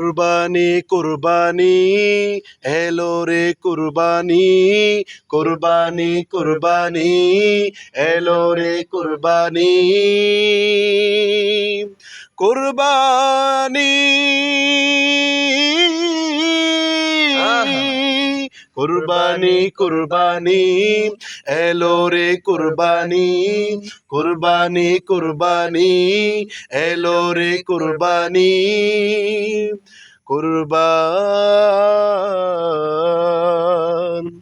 কুরবানি কুরবানি। এলো রে কুরবানি কুরবানি কুরবানি। এলো রে কুরবানি। কুরবানি। কুরবানি কুরবানি। এলো রে কুরবানি কুরবানি কুরবানি। এলো রে কুরবানি কুরবান।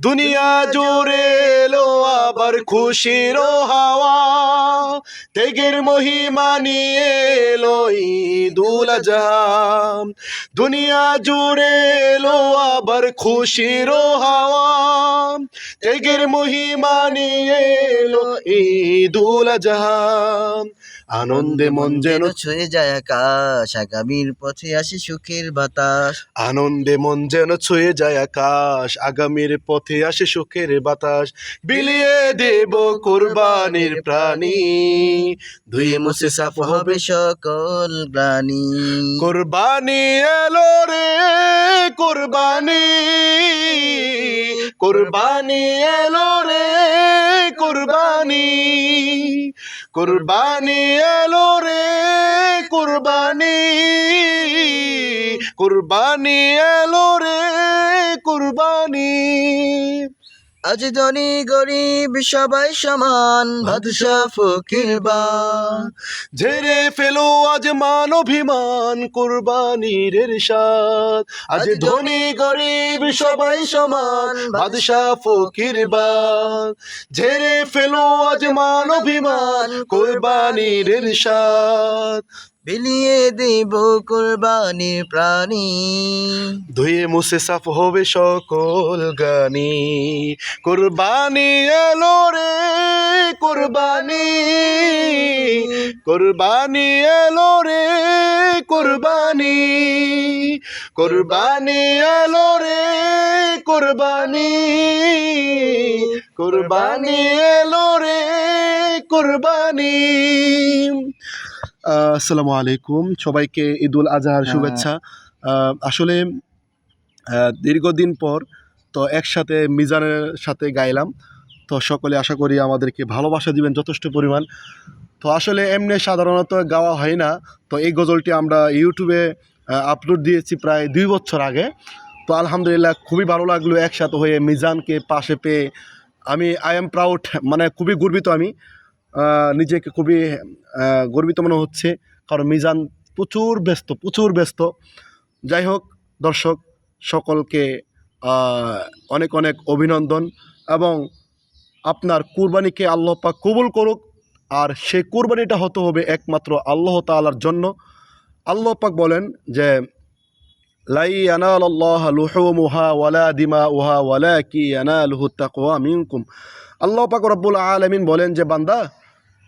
দুনিয়া জুড়ে আবার খুশির হাওয়া তেগের মহিমা নিয়ে এলো ঈদুল দুনিয়া জুড়ে এলো আবার খুশির হাওয়া তেগের মহিমা নিয়ে এলো ঈদুল আনন্দে মন যেন ছুঁয়ে যায় আকাশ আগামীর পথে আসে সুখের বাতাস। আনন্দে মন যেন ছুঁয়ে যায় আকাশ আগামীর পথে আসে সুখের বাতাস। বিলিয়ে দেব কোরবানির প্রাণী। ধুয়ে মুছে সাফ হবে সকল গ্লানি। কোরবানি এলো রে, কোরবানি। কোরবানি এলো রে, কোরবানি। কোরবানি এলো রে, কোরবানি। কোরবানি এলো রে, কোরবানি। আজ ধনী গরিব সবাই সমান বাদশা ফকির বা। ঝেড়ে ফেলো আজ মান অভিমান কোরবানির সাথ আজ ধনী গরিব সবাই সমান বাদশা ফকির বাদ ঝেড়ে ফেলো আজ মান অভিমান কোরবানির সাথ বিলিয়ে দেব কোরবানির প্রাণী। ধুয়ে মুছে সাফ হবে সকল গানি। কোরবানি এলো রে, কোরবানি। কোরবানি এলো রে, কোরবানি। কোরবানি এলো রে, কোরবানি। কোরবানি এলো রে, কোরবানি। আসসালামু আলাইকুম। সবাইকে ঈদুল আজহার হ্যাঁ। শুভেচ্ছা। আসলে দীর্ঘদিন পর তো একসাথে মিজানের সাথে গাইলাম। তো সকলে আশা করি আমাদেরকে ভালোবাসা দিবেন যথেষ্ট পরিমাণ। তো আসলে এমনি সাধারণত গাওয়া হয় না। তো এই গজলটি আমরা ইউটিউবে আপলোড দিয়েছি প্রায় দুই বছর আগে। তো আলহামদুলিল্লাহ খুবই ভালো লাগল একসাথে হয়ে মিজানকে পাশে পেয়ে। আমি আই এম প্রাউড মানে খুবই গর্বিত আমি। নিজেকে খুবই গর্বিত মনে হচ্ছে। কারণ মিজান প্রচুর ব্যস্ত প্রচুর ব্যস্ত। যাই হোক, দর্শক, সকলকে অনেক অনেক অভিনন্দন। এবং আপনার কুরবানিকে আল্লাহ পাক কবুল করুক। আর সেই কুরবানিটা হতে হবে একমাত্র আল্লাহ তাআলার জন্য। আল্লাহ পাক বলেন যে, লাই আনাল আল্লাহ ওয়ালা দিমা উহা ওয়ালা কি আনালহু তাকওয়া মিনকুম। আল্লাহ পাক রব্বুল আলামিন বলেন যে, বান্দা,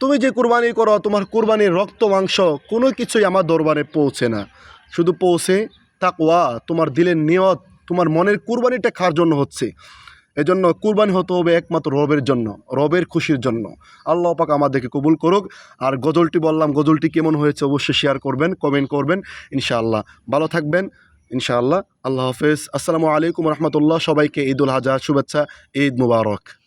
তুমি যে কুরবানি করো, তোমার কুরবানির রক্ত, মাংস, কোনো কিছুই আমার দরবারে পৌঁছে না। শুধু পৌঁছে তাকওয়া, তোমার দিলের নিয়ত, তোমার মনের কুরবানিটা খার জন্য হচ্ছে? এজন্য কুরবানি হতে হবে একমাত্র রবের জন্য, রবের খুশির জন্য। আল্লাহ পাক আমাদেরকে কবুল করুক। আর গজলটি বললাম, গজলটি কেমন হয়েছে অবশ্যই শেয়ার করবেন কমেন্ট করবেন, ইনশাআল্লাহ। ভালো থাকবেন, ইনশাআল্লাহ। আল্লাহ হাফেজ। আসসালামু আলাইকুম রহমতুল্লাহ। সবাইকে ঈদুল হাজা শুভেচ্ছা, ঈদ মুবারক।